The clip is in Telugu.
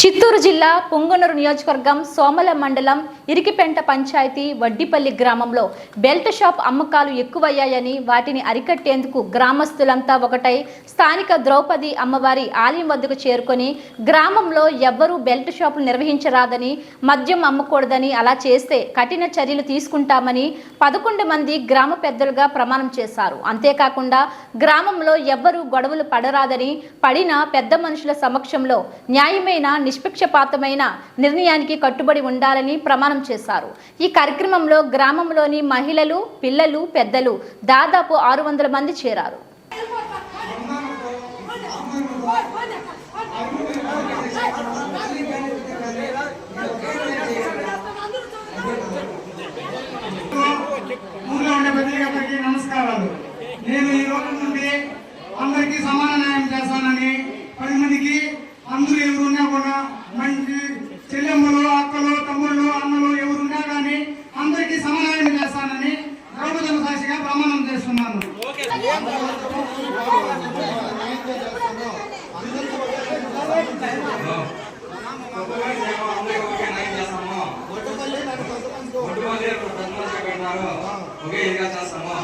చిత్తూరు జిల్లా పొంగనూరు నియోజకవర్గం సోమల మండలం ఇరికిపెంట పంచాయతీ వడ్డిపల్లి గ్రామంలో బెల్ట్ షాప్ అమ్మకాలు ఎక్కువయ్యాయని వాటిని అరికట్టేందుకు గ్రామస్తులంతా ఒకటై స్థానిక ద్రౌపది అమ్మవారి ఆలయం వద్దకు చేరుకొని గ్రామంలో ఎవ్వరూ బెల్ట్ షాపులు నిర్వహించరాదని మద్యం అమ్మకూడదని అలా చేస్తే కఠిన చర్యలు తీసుకుంటామని పదకొండు మంది గ్రామ పెద్దలుగా ప్రమాణం చేశారు. అంతేకాకుండా గ్రామంలో ఎవ్వరూ గొడవలు పడరాదని పడిన పెద్ద మనుషుల సమక్షంలో న్యాయమైన నిష్పక్షపాతమైన నిర్ణయానికి కట్టుబడి ఉండాలని ప్రమాణం చేశారు. ఈ కార్యక్రమంలో గ్రామంలోని మహిళలు పిల్లలు పెద్దలు దాదాపు ఆరు వందల మంది చేరారు. ఒకే ఇదిగా చేస్తాము?